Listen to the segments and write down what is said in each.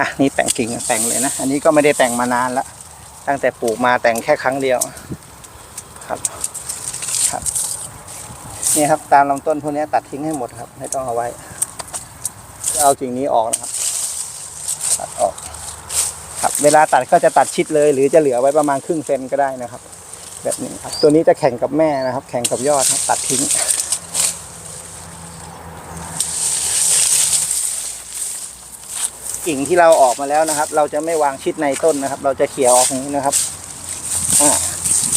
อะนี่แต่งกิ่งแต่งเลยนะ อันนี้ก็ไม่ได้แต่งมานานละตั้งแต่ปลูกมาแต่งแค่ครั้งเดียวครับครับนี่ครับตามลำต้นพวกนี้ตัดทิ้งให้หมดครับไม่ต้องเอาไว้ เอากิ่งนี้ออกนะครับ ตัดออก ครับ เวลาตัดก็จะตัดชิดเลย หรือจะเหลือไว้ประมาณครึ่งเซนก็ได้นะครับ แบบนี้ครับ ตัวนี้จะแข่งกับแม่นะครับ แข่งกับยอดครับตัดทิ้ง กิ่งที่เราออกมาแล้วนะครับ เราจะไม่วางชิดในต้นนะครับ เราจะเขี่ยออกอย่างนี้นะครับ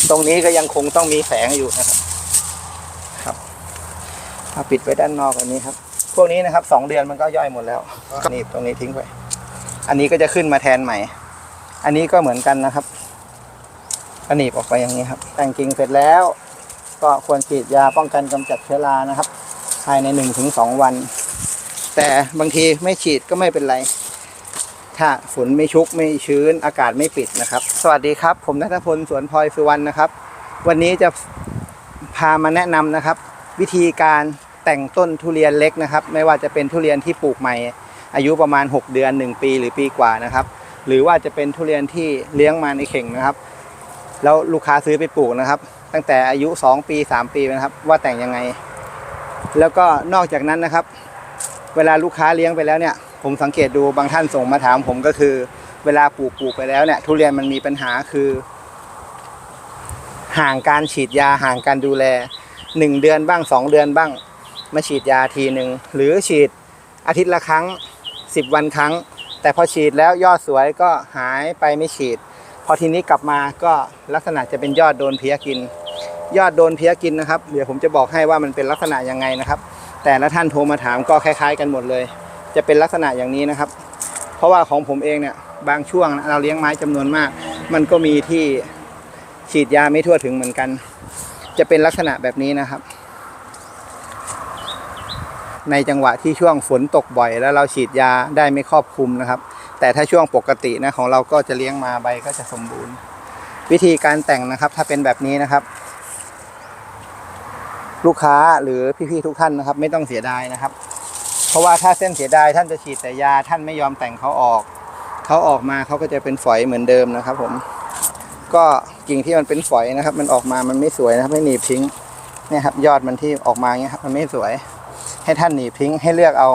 ตรงนี้ก็ยังคงต้องมีแสงอยู่นะครับ ครับเอาปิดไว้ด้านนอกอันนี้ครับ พวกนี้นะครับสองเดือนมันก็ย่อยหมดแล้วก็หนี่ตรงนี้ทิ้งไปอันนี้ก็จะขึ้นมาแทนใหม่ อันนี้ก็เหมือนกันนะครับก็หนีบออกไปอย่างนี้ครับ แต่งกิ่งเสร็จแล้ว ก็ควรฉีดยาป้องกันกำจัดเชื้อรานะครับ ภายในหนึ่งถึงสองวัน แต่บางทีไม่ฉีดก็ไม่เป็นไร ถ้าฝนไม่ชุกไม่ชื้นอากาศไม่ปิดนะครับ สวัสดีครับ ผมนัทพลสวนพลอยสุวรรณนะครับ วันนี้จะพามาแนะนำนะครับ วิธีการแต่งต้นทุเรียนเล็กนะครับ ไม่ว่าจะเป็นทุเรียนที่ปลูกใหม่ อายุประมาณ 6 เดือน 1 ปีหรือปีกว่านะครับ หรือว่าจะเป็นทุเรียนที่เลี้ยงมาในเข่งนะครับ แล้วลูกค้าซื้อไปปลูกนะครับ ตั้งแต่อายุ 2 ปี 3 ปีนะครับ ว่าแต่งยังไง แล้วก็นอกจากนั้นนะครับ เวลาลูกค้าเลี้ยงไปแล้วเนี่ย ผมสังเกตดูบางท่านส่งมาถามผมก็คือ เวลาปลูกปลูกไปแล้วเนี่ยทุเรียนมันมีปัญหาคือ ห่างการฉีดยาห่างการดูแลหนึ่งเดือนบ้างสองเดือนบ้างมาฉีดยาทีหนึ่งหรือฉีดอาทิตย์ละครั้งสิบวันครั้ง แต่พอฉีดแล้วยอดสวยก็หายไปไม่ฉีด พอทีนี้กลับมาก็ลักษณะจะเป็นยอดโดนเพี้ยกิน ยอดโดนเพี้ยกินนะครับ เดี๋ยวผมจะบอกให้ว่ามันเป็นลักษณะยังไงนะครับ แต่ละท่านโทรมาถามก็คล้าย ๆ กันหมดเลย จะเป็นลักษณะอย่างนี้นะครับ เพราะว่าของผมเองเนี่ยบางช่วงเราเลี้ยงไม้จำนวนมาก มันก็มีที่ฉีดยาไม่ทั่วถึงเหมือนกัน จะเป็นลักษณะแบบนี้นะครับ ในจังหวะที่ช่วงฝนตกบ่อย แล้วเราฉีดยาได้ไม่ครอบคลุมนะครับ แต่ถ้าช่วงปกตินะของเราก็จะเลี้ยงมาใบก็จะสมบูรณ์ วิธีการแต่งนะครับ ถ้าเป็นแบบนี้นะครับลูกค้าหรือพี่ๆทุกท่านนะครับ ไม่ต้องเสียดายนะครับ เพราะว่าถ้าเส้นเสียดายท่านจะฉีดแต่ยาท่านไม่ยอมแต่งเขาออก เขาออกมาเขาก็จะเป็นฝอยเหมือนเดิมนะครับ ผม ก็กิ่งที่มันเป็นฝอยนะครับ มันออกมามันไม่สวยนะครับไม่หนีบทิ้งเนี่ยครับยอดมันที่ออกมาเงี้ยครับมันไม่สวย ให้ท่านหนีบทิ้งให้เลือกเอา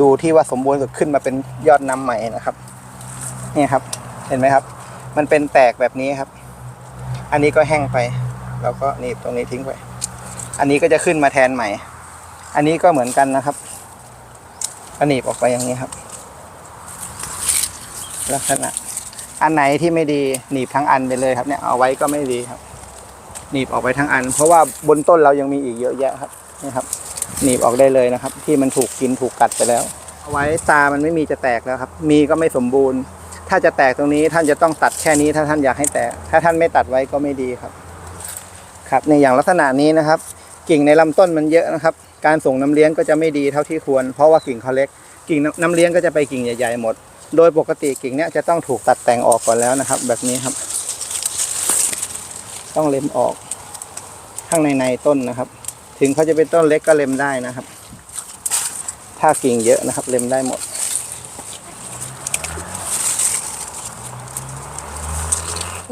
ดูที่ว่าสมบูรณ์สุดขึ้นมาเป็นยอดน้ำใหม่นะครับนี่ครับ เห็นไหมครับ มันเป็นแตกแบบนี้ครับ อันนี้ก็แห้งไป เราก็หนีบตรงนี้ทิ้งไป อันนี้ก็จะขึ้นมาแทนใหม่ อันนี้ก็เหมือนกันนะครับก็หนีบออกไปอย่างนี้ครับ ลักษณะ อันไหนที่ไม่ดีหนีบทั้งอันไปเลยครับ เนี่ยเอาไว้ก็ไม่ดีครับ หนีบออกไปทั้งอัน เพราะว่าบนต้นเรายังมีอีกเยอะแยะครับนี่ครับ หนีบออกได้เลยนะครับ ที่มันถูกกินถูกกัดไปแล้วเอาไว้ตามันไม่มีจะแตกแล้วครับ มีก็ไม่สมบูรณ์ ถ้าจะแตกตรงนี้ท่านจะต้องตัดแค่นี้ถ้าท่านอยากให้แตก ถ้าท่านไม่ตัดไว้ก็ไม่ดีครับ ครับในอย่างลักษณะนี้นะครับ กิ่งในลำต้นมันเยอะนะครับ การส่งน้ำเลี้ยงก็จะไม่ดีเท่าที่ควร เพราะว่ากิ่งเขาเล็ก กิ่งน้ำน้ำเลี้ยงก็จะไปกิ่งใหญ่ๆหมด โดยปกติกิ่งเนี้ยจะต้องถูกตัดแต่งออกก่อนแล้วนะครับ แบบนี้ครับ ต้องเล็มออกข้างในในต้นนะครับ ถึงเขาจะเป็นต้นเล็กก็เล็มได้นะครับ ถ้ากิ่งเยอะนะครับ เล็มได้หมด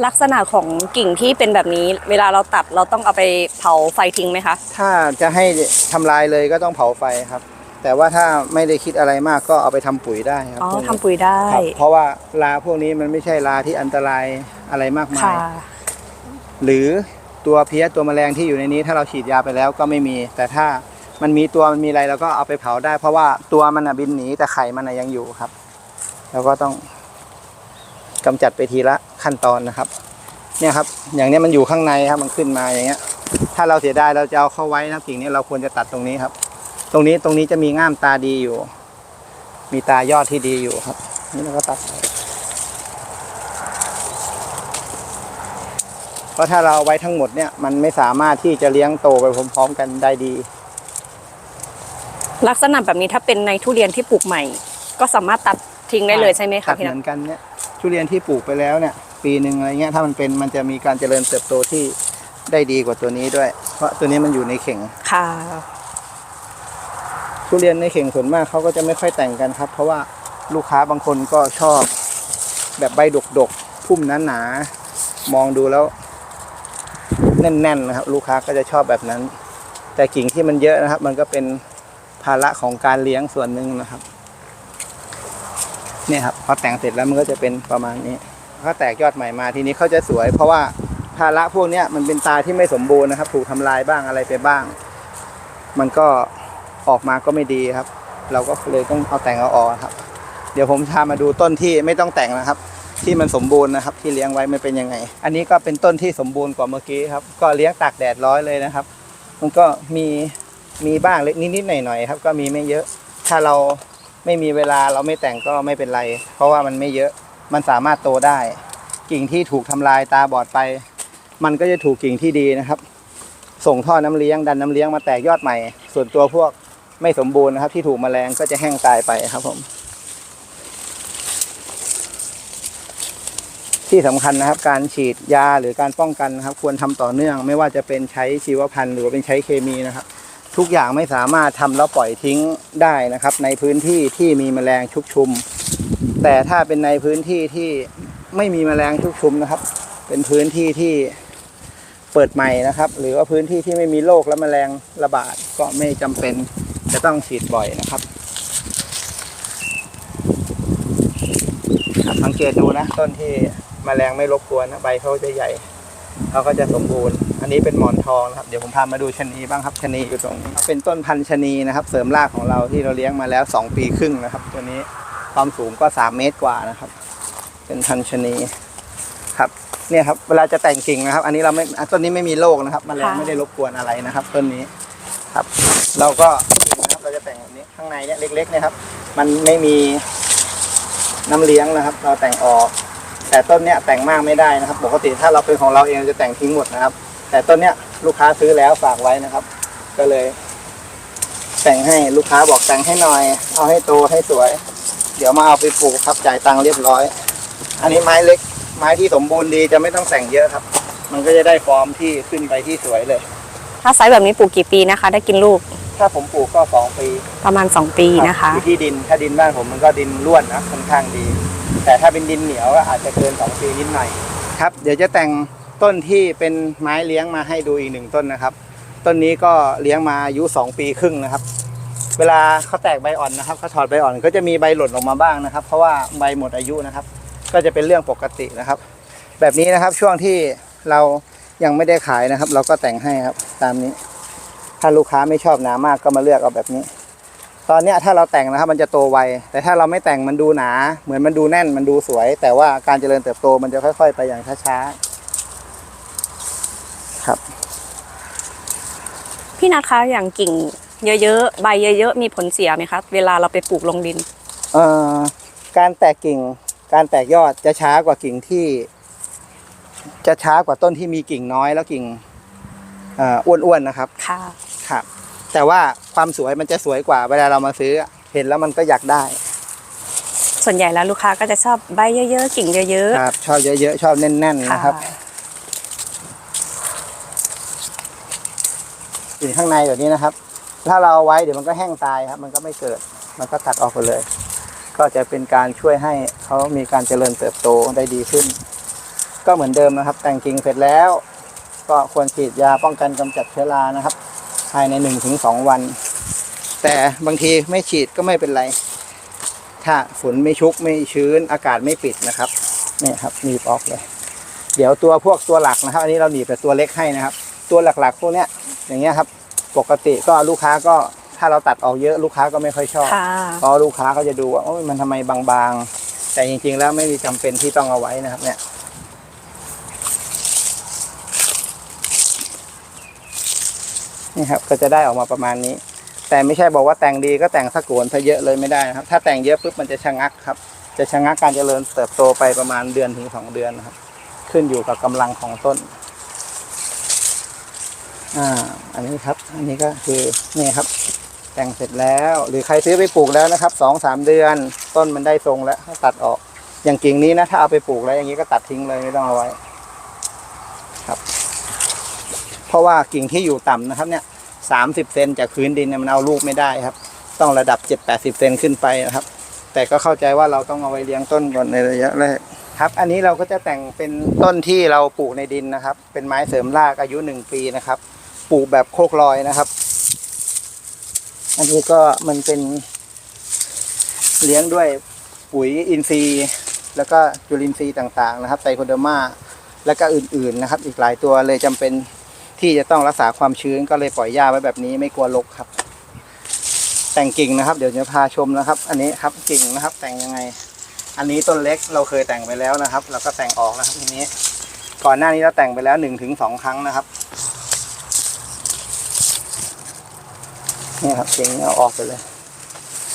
ลักษณะของกิ่งที่เป็นแบบนี้ เวลาเราตัดเราต้องเอาไปเผาไฟทิ้งไหมคะ ถ้าจะให้ทำลายเลยก็ต้องเผาไฟครับ แต่ว่าถ้าไม่ได้คิดอะไรมากก็เอาไปทำปุ๋ยได้ครับอ๋อพวกนี้ทำปุ๋ยได้ครับเพราะว่าลาพวกนี้มันไม่ใช่ลาที่อันตรายอะไรมากมาค่ะยหรือตัวเพี้ยตัวแมลงที่อยู่ในนี้ถ้าเราฉีดยาไปแล้วก็ไม่มี แต่ถ้ามันมีตัวมันมีอะไรเราก็เอาไปเผาได้ เพราะว่าตัวมันอะบินหนีแต่ไข่มันอะยังอยู่ครับเราก็ต้องกำจัดไปทีละ ขั้นตอนนะครับ เนี่ยครับ อย่างเนี้ยมันอยู่ข้างในครับมันขึ้นมาอย่างเงี้ย ถ้าเราเสียดายเราจะเอาเข้าไว้นะกิ่งนี้เราควรจะตัดตรงนี้ครับ ตรงนี้ตรงนี้จะมีง่ามตาดีอยู่ มีตายอดที่ดีอยู่ครับ นี่เราก็ตัดเพราะถ้าเราเอาไว้ทั้งหมดเนี่ยมันไม่สามารถที่จะเลี้ยงโตไปพร้อมๆกันได้ดี ลักษณะแบบนี้ถ้าเป็นในทุเรียนที่ปลูกใหม่ ก็สามารถตัดทิ้งได้เลยใช่ไหมตัคะดพี่เหนัมืทอนกันเนี่ยทุเรียนที่ปลูกไปแล้วเนี่ย ปีหนึ่งอะไรเงี้ยถ้ามันเป็นมันจะมีการเจริญเติบโตที่ได้ดีกว่าตัวนี้ด้วย เพราะตัวนี้มันอยู่ในเข่งค่ะทุเรียนในเข่งส่วนมากเขาก็จะไม่ค่อยแต่งกันครับ เพราะว่าลูกค้าบางคนก็ชอบ แบบใบดกๆพุ่มหนาๆมองดูแล้ว แน่นๆนะครับ ลูกค้าก็จะชอบแบบนั้น แต่กิ่งที่มันเยอะนะครับ มันก็เป็นภาระของการเลี้ยงส่วนหนึ่งนะครับเนี่ยครับพอแต่งเสร็จแล้วมันก็จะเป็นประมาณนี้ ก็แตกยอดใหม่มาทีนี้เขาจะสวย เพราะว่าภาระพวกนี้มันเป็นตาที่ไม่สมบูรณ์นะครับ ถูกทำลายบ้างอะไรไปบ้าง มันก็ออกมาก็ไม่ดีครับ เราก็เลยต้องเอาแต่งเอาออกครับ เดี๋ยวผมพามาดูต้นที่ไม่ต้องแต่งนะครับ ที่มันสมบูรณ์นะครับ ที่เลี้ยงไว้มันเป็นยังไง อันนี้ก็เป็นต้นที่สมบูรณ์กว่าเมื่อกี้ครับ ก็เลี้ยงตากแดดร้อยเลยนะครับ มันก็มีมีบ้างเล็กนิดๆหน่อยๆครับ ก็มีไม่เยอะ ถ้าเราไม่มีเวลาเราไม่แต่งก็ไม่เป็นไร เพราะว่ามันไม่เยอะ มันสามารถโตได้ กิ่งที่ถูกทำลายตาบอดไป มันก็จะถูกกิ่งที่ดีนะครับ ส่งท่อน้ำเลี้ยงดันน้ำเลี้ยงมาแตกยอดใหม่ ส่วนตัวพวกไม่สมบูรณ์นะครับ ที่ถูกแมลงก็จะแห้งตายไปครับผม ที่สำคัญนะครับ การฉีดยาหรือการป้องกันนะครับ ควรทำต่อเนื่อง ไม่ว่าจะเป็นใช้ชีวพันธุ์หรือว่าเป็นใช้เคมีนะครับทุกอย่างไม่สามารถทำแล้วปล่อยทิ้งได้นะครับ ในพื้นที่ที่มีแมลงชุกชุม แต่ถ้าเป็นในพื้นที่ที่ไม่มีแมลงชุกชุมนะครับ เป็นพื้นที่ที่เปิดใหม่นะครับ หรือว่าพื้นที่ที่ไม่มีโรคและแมลงระบาดก็ไม่จำเป็นจะต้องฉีดบ่อยนะครับสังเกตดูนะต้นที่แมลงไม่รบกวนนะใบเขาจะใหญ่เขาก็จะสมบูรณ์ อันนี้เป็นหมอนทองนะครับ เดี๋ยวผมพามาดูชะนีบ้างครับชะนีอยู่ตรงนี้เป็นต้นพันธุ์ชะนีนะครับ เสริมรากของเราที่เราเลี้ยงมาแล้ว 2 ปีครึ่งนะครับ ตัวนี้ ความสูงก็3เมตรกว่านะครับ เป็นพันธุ์ชะนีครับเนี่ยครับเวลาจะแต่งกิ่งนะครับ อันนี้เราไม่อะต้นนี้ไม่มีโรคนะครับแมลงค่ะ ไม่ได้รบกวนอะไรนะครับ ต้นนี้ครับ เราก็กิ่งนะครับเราจะแต่งแบบนี้ข้างในเนี่ยเล็กๆเนะครับ มันไม่มีน้ำเลี้ยงนะครับ เราแต่งออก แต่ต้นเนี้ยแต่งมากไม่ได้นะครับ ปกติถ้าเราเป็นของเราเองเราจะแต่งทิ้งหมดนะครับ แต่ต้นเนี้ยลูกค้าซื้อแล้วฝากไว้นะครับ ก็เลย แต่งให้ลูกค้าบอกแต่งให้หน่อย เอาให้โตให้สวย เดี๋ยวมาเอาไปปลูกครับจ่ายตังค์เรียบร้อย อันนี้ไม้เล็ก ไม้ที่สมบูรณ์ดีจะไม่ต้องแต่งเยอะครับ มันก็จะได้ฟอร์มที่ขึ้นไปที่สวยเลย ถ้าไซส์แบบนี้ปลูกกี่ปีนะคะ ได้กินลูกถ้าผมปลูกก็สองปีประมาณ 2 ปีนะคะ อยู่ที่ดินถ้าดินบ้านผมมันก็ดินร่วนนะค่อนข้างดี แต่ถ้าเป็นดินเหนียวก็อาจจะเกินสองปีนิดหน่อยครับ เดี๋ยวจะแต่งต้นที่เป็นไม้เลี้ยงมาให้ดูอีกหนึ่งต้นนะครับ ต้นนี้ก็เลี้ยงมาอายุสองปีครึ่งนะครับ เวลาเขาแตกใบอ่อนนะครับเขาถอดใบอ่อนก็จะมีใบหล่นออกมาบ้างนะครับ เพราะว่าใบหมดอายุนะครับ ก็จะเป็นเรื่องปกตินะครับ แบบนี้นะครับช่วงที่เรายังไม่ได้ขายนะครับ เราก็แต่งให้ครับตามนี้ ถ้าลูกค้าไม่ชอบหนามากก็มาเลือกเอาแบบนี้ ตอนนี้ถ้าเราแต่งนะครับ มันจะโตไวแต่ถ้าเราไม่แต่งมันดูหนา เหมือนมันดูแน่นมันดูสวย แต่ว่าการเจริญเติบโตมันจะค่อย ๆ ไปอย่างช้าๆครับ พี่นัทคะอย่างกิ่ง เยอะๆ ใบเยอะๆ มีผลเสียไหมคะ เวลาเราไปปลูกลงดิน เอ่อการแตกกิ่ง การแตกยอดจะช้ากว่ากิ่งที่ จะช้ากว่าต้นที่มีกิ่งน้อยแล้วกิ่งเอ่ออ้วนๆนะครับ ค่ะ ครับ แต่ว่าความสวยมันจะสวยกว่าเวลาเรามาซื้อ เห็นแล้วมันก็อยากได้ส่วนใหญ่แล้วลูกค้าก็จะชอบใบเยอะๆ กิ่งเยอะครับ ชอบเยอะๆ ชอบแน่นๆๆค่ะนะครับกิ่งข้างในแบบนี้นะครับ ถ้าเราเอาไว้เดี๋ยวมันก็แห้งตายครับ มันก็ไม่เกิด มันก็ตัดออกไปเลย ก็จะเป็นการช่วยให้เขามีการเจริญเติบโตได้ดีขึ้น ก็เหมือนเดิมนะครับ แต่งกิ่งเสร็จแล้ว ก็ควรฉีดยาป้องกันกำจัดเชื้อรานะครับ ภายในหนึ่งถึงสองวัน แต่บางทีไม่ฉีดก็ไม่เป็นไร ถ้าฝนไม่ชุกไม่ชื้นอากาศไม่ปิดนะครับนี่ครับหนีบออกเลย เดี๋ยวตัวพวกตัวหลักนะครับ อันนี้เราหนีบแต่ตัวเล็กให้นะครับ ตัวหลักๆพวกเนี้ยอย่างเงี้ยครับ ปกติก็ลูกค้าก็ถ้าเราตัดออกเยอะลูกค้าก็ไม่ค่อยชอบค่ะ เพราะลูกค้าก็จะดูว่าโอ้ยมันทำไมบางๆ แต่จริงๆแล้วไม่มีจำเป็นที่ต้องเอาไว้นะครับ เนี่ย นี่ครับก็จะได้ออกมาประมาณนี้ แต่ไม่ใช่บอกว่าแต่งดีก็แต่งสักโกนซะเยอะเลยไม่ได้นะครับ ถ้าแต่งเยอะปุ๊บมันจะชะงักครับ จะชะงักการเจริญเติบโตไปประมาณเดือนถึงสองเดือนนะครับ ขึ้นอยู่กับกำลังของต้น อ่า อันนี้ครับ อันนี้ก็คือนี่ครับ แต่งเสร็จแล้ว หรือใครซื้อไปปลูกแล้วนะครับสองสามเดือนต้นมันได้ทรงแล้วตัดออก อย่างกิ่งนี้นะ ถ้าเอาไปปลูกแล้วอย่างนี้ก็ตัดทิ้งเลยไม่ต้องเอาไว้ ครับ เพราะว่ากิ่งที่อยู่ต่ำนะครับเนี่ยสามสิบเซนจากพื้นดินเนี่ยมันเอาลูกไม่ได้ครับ ต้องระดับเจ็ดแปดสิบเซนขึ้นไปนะครับ แต่ก็เข้าใจว่าเราต้องเอาไว้เลี้ยงต้นก่อนในระยะแรกครับ อันนี้เราก็จะแต่งเป็นต้นที่เราปลูกในดินนะครับ เป็นไม้เสริมรากอายุหนึ่งปีนะครับ ปลูกแบบโคกลอยนะครับ อันนี้ก็มันเป็นเลี้ยงด้วยปุ๋ยอินทรีย์ แล้วก็จุลินทรีย์ต่างๆ นะครับไซโคเดอร์มาแล้วก็อื่นๆนะครับ อีกหลายตัวเลยจำเป็นที่จะต้องรักษาความชื้นก็เลยปล่อยหญ้าไว้แบบนี้ไม่กลัวรกครับ แต่งกิ่งนะครับ เดี๋ยวจะพาชมนะครับ อันนี้ครับกิ่งนะครับ แต่งยังไง อันนี้ต้นเล็กเราเคยแต่งไปแล้วนะครับ เราก็แต่งออกนะครับทีนี้ ก่อนหน้านี้เราแต่งไปแล้วหนึ่งถึงสองครั้งนะครับ นี่ครับกิ่งนี้เอาออกไปเลย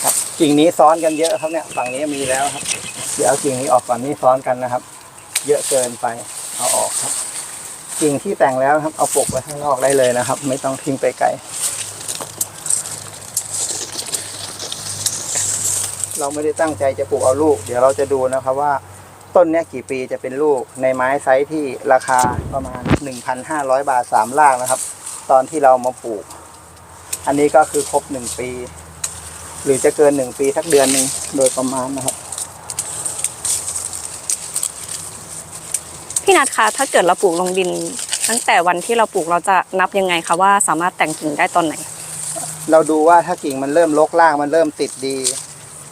ครับกิ่งนี้ซ้อนกันเยอะครับเนี่ยฝั่งนี้มีแล้วครับ เดี๋ยวเอากิ่งนี้ออกก่อนนี่ซ้อนกันนะครับ เยอะเกินไป เอาออกครับ กิ่งที่แต่งแล้วครับเอาปกไว้ข้างนอกได้เลยนะครับ ไม่ต้องทิ้งไปไกลเราไม่ได้ตั้งใจจะปลูกเอาลูก เดี๋ยวเราจะดูนะครับว่าต้นเนี้ยกี่ปีจะเป็นลูกในไม้ไซส์ที่ราคาประมาณ 1,500 บาทสามรากนะครับ ตอนที่เรามาปลูก อันนี้ก็คือครบหนึ่งปี หรือจะเกินหนึ่งปีสักเดือนหนึ่งโดยประมาณนะครับ พี่นัทคะถ้าเกิดเราปลูกลงดิน ตั้งแต่วันที่เราปลูกเราจะนับยังไงคะว่าสามารถแต่งกิ่งได้ตอนไหน เราดูว่าถ้ากิ่งมันเริ่มลกล่างมันเริ่มติดดี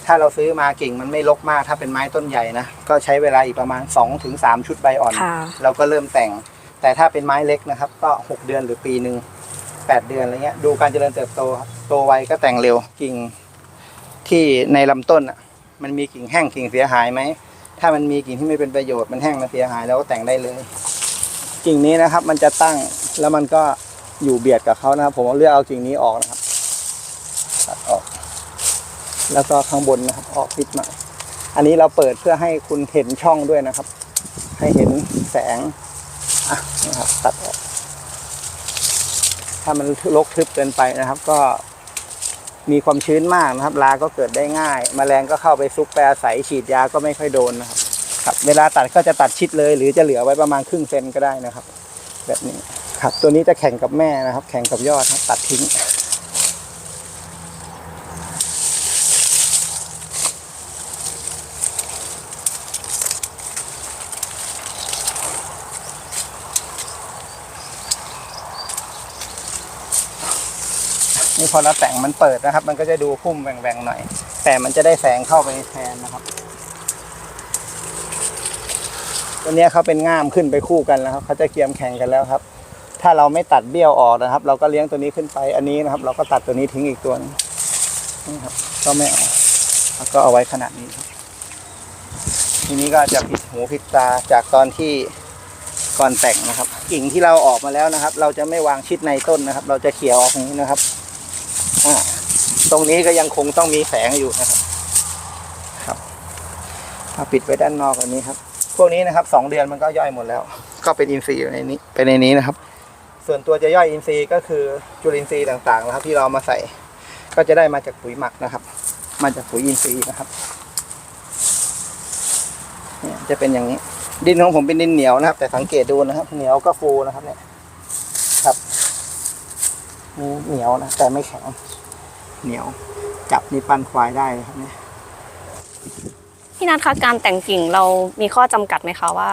ถ้าเราซื้อมากิ่งมันไม่ลกมากถ้าเป็นไม้ต้นใหญ่นะก็ใช้เวลาอีกประมาณ 2-3ถึง3ชุดใบอ่อน ค่ะ เราก็เริ่มแต่ง แต่ถ้าเป็นไม้เล็กนะครับ ก็ 6 เดือนหรือปีหนึ่ง 8 เดือนอะไรเงี้ยดูการเจริญเติบโตครับโตไวก็แต่งเร็วกิ่งที่ในลำต้นอะมันมีกิ่งแห้งกิ่งเสียหายไหมถ้ามันมีกิ่งที่ไม่เป็นประโยชน์มันแห้งมันเสียหายเราก็แต่งได้เลย กิ่งนี้นะครับ มันจะตั้งแล้วมันก็อยู่เบียดกับเขานะครับ ผมเอาเลือกเอากิ่งนี้ออกนะครับตัดออก แล้วก็ข้างบนนะครับ ออกพิดมา อันนี้เราเปิดเพื่อให้คุณเห็นช่องด้วยนะครับ ให้เห็นแสงอะนะครับ ตัดออก ถ้ามันรกทึบเกินไปนะครับ ก็มีความชื้นมากนะครับ ราก็เกิดได้ง่ายแมลงก็เข้าไปซุกแปรใสฉีดยาก็ไม่ค่อยโดนนะครับครับ เวลาตัดก็จะตัดชิดเลย หรือจะเหลือไว้ประมาณครึ่งเซนก็ได้นะครับ แบบนี้ครับ ตัวนี้จะแข่งกับแม่นะครับ แข่งกับยอดตัดทิ้ง พอเราแต่งมันเปิดนะครับ มันก็จะดูพุ่มแหว่งๆหน่อย แต่มันจะได้แสงเข้าไปแทนนะครับตัวนี้เขาเป็นง่ามขึ้นไปคู่กันแล้วครับเขาจะเกียมแข่งกันแล้วครับ ถ้าเราไม่ตัดเบี้ยวออกนะครับ เราก็เลี้ยงตัวนี้ขึ้นไปอันนี้นะครับ เราก็ตัดตัวนี้ทิ้งอีกตัวนึงนี่ครับ ก็ไม่เอาแล้วก็เอาไว้ขนาดนี้ครับ ทีนี้ก็จะผิดหูผิดตาจากตอนที่ก่อนแต่งนะครับ กิ่งที่เราออกมาแล้วนะครับ เราจะไม่วางชิดในต้นนะครับ เราจะเขี่ยออกอย่างนี้นะครับ ตรงนี้ก็ยังคงต้องมีแสงอยู่นะครับครับเอาปิดไว้ด้านนอกแบบนี้ครับ พวกนี้นะครับสองเดือนมันก็ย่อยหมดแล้ว ก็เป็นอินทรีย์อยู่ในนี้เป็นในนี้นะครับ ส่วนตัวจะย่อยอินทรีย์ก็คือจุลินทรีย์ต่างๆนะครับ ที่เรามาใส่ก็จะได้มาจากปุ๋ยหมักนะครับ มาจากปุ๋ยอินทรีย์นะครับเนี่ยจะเป็นอย่างนี้ ดินของผมเป็นดินเหนียวนะครับ แต่สังเกตดูนะครับ เหนียวก็ฟูนะครับเนี่ยครับ เหนียวนะแต่ไม่แข็ง เหนียว จับนี่ปั้นควายได้เลยครับเนี่ยพี่นัทคะการแต่งกิ่งเรามีข้อจำกัดไหมคะว่า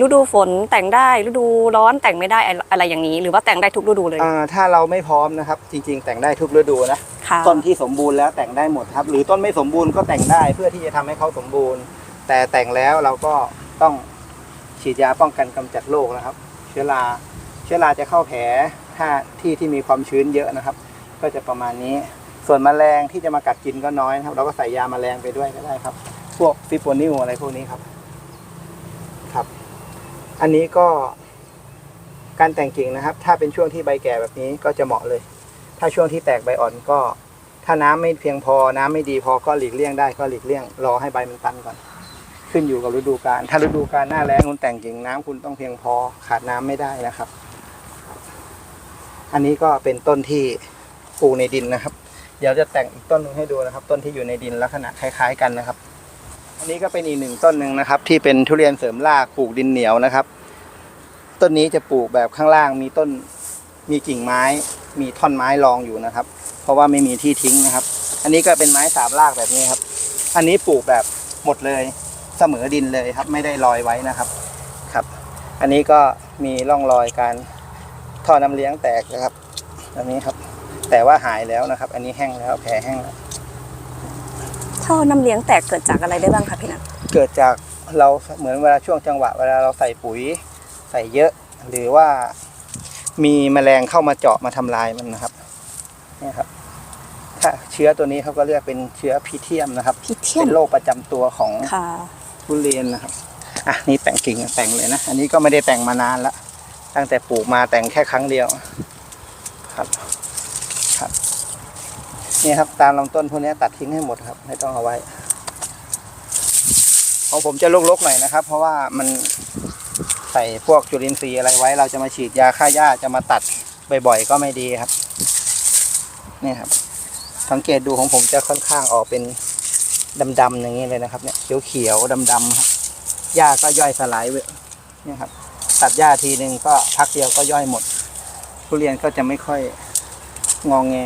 ฤดูฝนแต่งได้ฤดูร้อนแต่งไม่ได้อะไรอะไรอย่างนี้ หรือว่าแต่งได้ทุกฤดูเลยอ่าถ้าเราไม่พร้อมนะครับ จริง ๆ แต่งได้ทุกฤดูนะค่ะต้นที่สมบูรณ์แล้วแต่งได้หมดครับ หรือต้นไม่สมบูรณ์ก็แต่งได้เพื่อที่จะทำให้เขาสมบูรณ์ แต่แต่งแล้วเราก็ต้องฉีดยาป้องกันกำจัดโรคนะครับ เชื้อราเชื้อราจะเข้าแผล ถ้าที่ที่มีความชื้นเยอะนะครับ ก็จะประมาณนี้ ส่วนแมลงที่จะมากัดกินก็น้อยนะครับ เราก็ใส่ยาแมลงไปด้วยก็ได้ครับ พวกฟิโปนิลอะไรพวกนี้ครับ ครับ อันนี้ก็การแต่งกิ่งนะครับ ถ้าเป็นช่วงที่ใบแก่แบบนี้ก็จะเหมาะเลย ถ้าช่วงที่แตกใบอ่อนก็ ถ้าน้ำไม่เพียงพอ น้ำไม่ดีพอก็หลีกเลี่ยงได้ก็หลีกเลี่ยง รอให้ใบมันตันก่อน ขึ้นอยู่กับฤดูกาล ถ้าฤดูกาลหน้าแล้งคุณแต่งกิ่งน้ำคุณต้องเพียงพอ ขาดน้ำไม่ได้นะครับ อันนี้ก็เป็นต้นที่ปลูกในดินนะครับ เดี๋ยวจะแต่งอีกต้นหนึงให้ดูนะครับ ต้นที่อยู่ในดินลักษณะคล้าย ๆ กันนะครับ อันนี้ก็เป็นอีกหนึ่งต้นหนึ่งนะครับ ที่เป็นทุเรียนเสริมรากปลูกดินเหนียวนะครับ ต้นนี้จะปลูกแบบข้างล่างมีต้นมีกิ่งไม้ มีท่อนไม้รองอยู่นะครับ เพราะว่าไม่มีที่ทิ้งนะครับ อันนี้ก็เป็นไม้สามรากแบบนี้ครับ อันนี้ปลูกแบบหมดเลยเสมอดินเลยครับ ไม่ได้ลอยไว้นะครับครับ อันนี้ก็มีร่องรอยการ ท่อน้ำเลี้ยงแตกนะครับอันนี้ครับ แต่ว่าหายแล้วนะครับ อันนี้แห้งแล้วแผลแห้งแล้วท่อน้ำเลี้ยงแตกเกิดจากอะไรได้บ้างคะพี่นัทเกิดจากเราเหมือนเวลาช่วงจังหวะเวลาเราใส่ปุ๋ยใส่เยอะ หรือว่ามีแมลงเข้ามาเจาะมาทำลายมันนะครับเนี่ยครับ ถ้าเชื้อตัวนี้เขาก็เรียกเป็นเชื้อพีเทียมนะครับพิเทียเป็มนโรคประจำตัวของค่ะทุเรียนนะครับอะนี่แต่งกิ่งแต่งเลยนะ อันนี้ก็ไม่ได้แต่งมานานละ ตั้งแต่ปลูกมาแต่งแค่ครั้งเดียวครับครับนี่ครับตามลำต้นพวกนี้ตัดทิ้งให้หมดครับ ไม่ต้องเอาไว้ของผมจะลกๆหน่อยนะครับ เพราะว่ามันใส่พวกจุลินทรีย์อะไรไว้ เราจะมาฉีดยาฆ่าหญ้าจะมาตัดบ่อยๆก็ไม่ดีครับ นี่ครับ สังเกตดูของผมจะค่อนข้างออกเป็นดำๆอย่างนี้เลยนะครับ เนี่ยเขียวๆดำๆครับหญ้าก็ย่อยสลายเว้ยเนี่ยครับ ตัดหญ้าทีหนึ่งก็พักเดียวก็ย่อยหมด ทุเรียนก็จะไม่ค่อยงองแง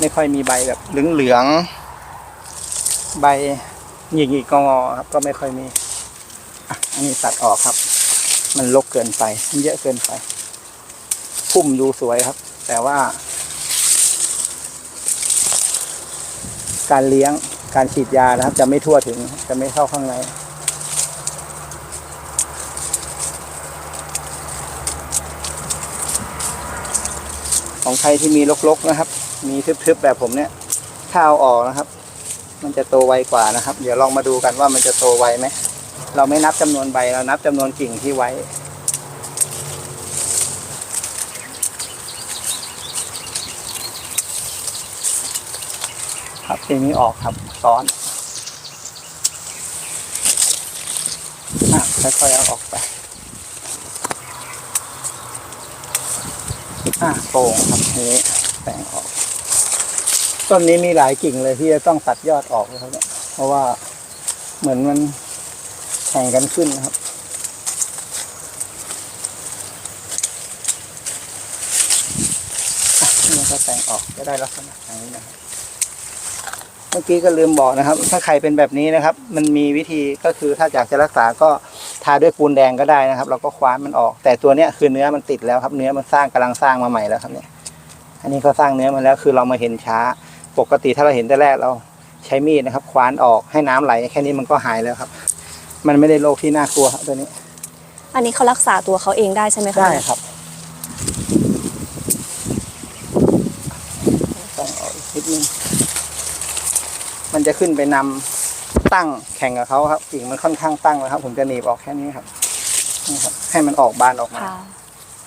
ไม่ค่อยมีใบแบบเหลืองๆใบหยิกๆงอครับ ก็ไม่ค่อยมีอันนี้ตัดออกครับ มันรกเกินไปมันเยอะเกินไปพุ่มดูสวยครับ แต่ว่า การเลี้ยงการฉีดยานะครับ จะไม่ทั่วถึงจะไม่เข้าข้างใน ของใครที่มีรกๆนะครับ มีทึบๆแบบผมเนี่ยถ้าเอาออกนะครับ มันจะโตไวกว่านะครับ เดี๋ยวลองมาดูกันว่ามันจะโตไวไหมเราไม่นับจำนวนใบเรานับจำนวนกิ่งที่ไว้ครับทีนี้ออกครับซ้อนอะค่อยๆเอาออกไป อะโป่งครับนี้แต่งออก ต้นนี้มีหลายกิ่งเลยที่จะต้องตัดยอดออกนะครับเนี่ยเพราะว่าเหมือนมันแข่งกันขึ้นนะครับนี่ก็แต่งออกจะได้ลักษณะอย่างนี้นะครับเมื่อกี้ก็ลืมบอกนะครับ ถ้าใครเป็นแบบนี้นะครับ มันมีวิธีก็คือถ้าอยากจะรักษาก็ ทาด้วยปูนแดงก็ได้นะครับ เราก็คว้านมันออก แต่ตัวเนี้ยคือเนื้อมันติดแล้วครับ เนื้อมันสร้างกำลังสร้างมาใหม่แล้วครับเนี่ย อันนี้ก็สร้างเนื้อมาแล้วคือเรามาเห็นช้า ปกติถ้าเราเห็นแต่แรกเราใช้มีดนะครับ คว้านออกให้น้ำไหล แค่นี้มันก็หายแล้วครับ มันไม่ได้โรคที่น่ากลัวครับตัวนี้ อันนี้เขารักษาตัวเขาเองได้ใช่ไหมคะได้ครับต้องเอาอีกนิดนึงมันจะขึ้นไปนำ ตั้งแข่งกับเขาครับกิ่งมันค่อนข้างตั้งแล้วครับ ผมจะหนีบออกแค่นี้ครับนี่ครับ ให้มันออกบานออกมา ค่ะ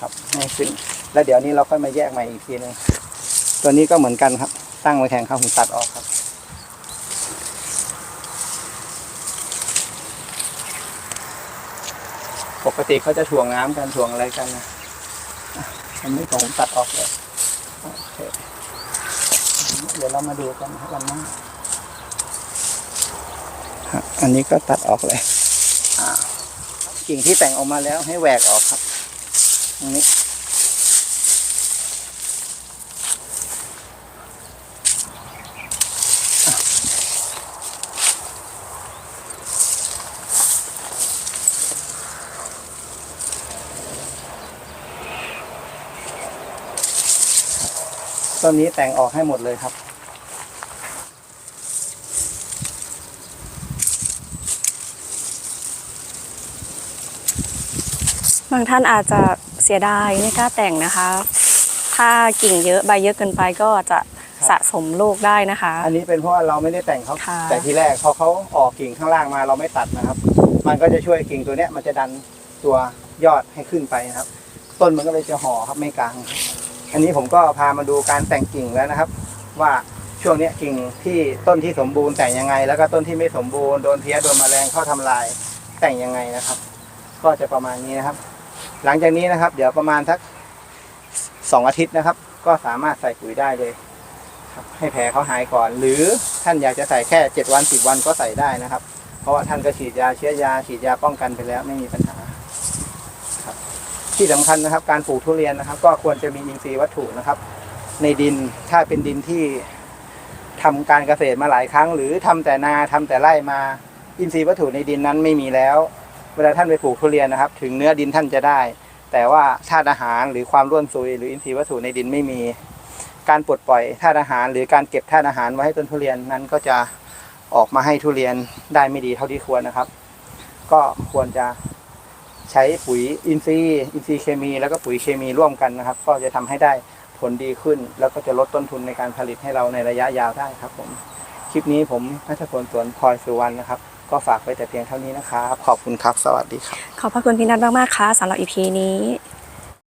ครับให้ขึ้น แล้วเดี๋ยวนี้เราค่อยมาแยกใหม่อีกทีหนึงตัวนี้ก็เหมือนกันครับ ตั้งไว้แข่งเขาผมตัดออกครับปกติเขาจะถ่วงน้ำกันถ่วงอะไรกันนะอะอันนี้ผมตัดออกเลยโอเคเดี๋ยวเรามาดูกันนะครับวันหน้าฮะ อันนี้ก็ตัดออกเลยกิ่งที่แต่งออกมาแล้วให้แหวกออกครับตรงนี้ต้นนี้แต่งออกให้หมดเลยครับ บางท่านอาจจะเสียดายไม่กล้าแต่งนะคะ ถ้ากิ่งเยอะใบเยอะเกินไปก็จะสะสมโรคได้นะคะ อันนี้เป็นเพราะว่าเราไม่ได้แต่งเขาค่ะแต่ทีแรกพอเขาออกกิ่งข้างล่างมาเราไม่ตัดนะครับ มันก็จะช่วยกิ่งตัวเนี้ยมันจะดันตัวยอดให้ขึ้นไปนะครับ ต้นมันก็เลยจะห่อครับไม่กลางอันนี้ผมก็พามาดูการแต่งกิ่งแล้วนะครับ ว่าช่วงเนี้ยกิ่งที่ต้นที่สมบูรณ์แต่งยังไง แล้วก็ต้นที่ไม่สมบูรณ์โดนเพี้ยโดนแมลงเข้าทำลายแต่งยังไงนะครับ ก็จะประมาณนี้นะครับ หลังจากนี้นะครับ เดี๋ยวประมาณสักสองอาทิตย์นะครับ ก็สามารถใส่ปุ๋ยได้เลยครับให้แผลเขาหายก่อน หรือท่านอยากจะใส่แค่เจ็ดวันสิบวันก็ใส่ได้นะครับ เพราะว่าท่านก็ฉีดยาเชื้อยา ฉีดยาป้องกันไปแล้วไม่มีปัญหาครับ ที่สำคัญนะครับ การปลูกทุเรียนนะครับ ก็ควรจะมีอินทรีย์วัตถุนะครับ ในดินถ้าเป็นดินที่ทำการเกษตรมาหลายครั้ง หรือทำแต่นาทำแต่ไร่มาอินทรีย์วัตถุในดินนั้นไม่มีแล้ว เวลาท่านไปปลูกทุเรียนนะครับ ถึงเนื้อดินท่านจะได้ แต่ว่าธาตุอาหารหรือความร่วนซุยหรืออินทรีย์วัตถุในดินไม่มี การปลดปล่อยธาตุอาหาร หรือการเก็บธาตุอาหารไว้ให้ต้นทุเรียนนั้นก็จะออกมาให้ทุเรียนได้ไม่ดีเท่าที่ควรนะครับ ก็ควรจะใช้ปุ๋ยอินทรีย์อินทรีย์เคมี แล้วก็ปุ๋ยเคมีร่วมกันนะครับ ก็จะทำให้ได้ผลดีขึ้น แล้วก็จะลดต้นทุนในการผลิตให้เราในระยะยาวได้ครับผมคลิปนี้ผมนัทพลสวนพลอยสุวรรณนะครับ ก็ฝากไว้แต่เพียงเท่านี้นะครับ ขอบคุณครับ สวัสดีครับ ขอบพระคุณพี่นัทมากๆค่ะสำหรับอีพีนี้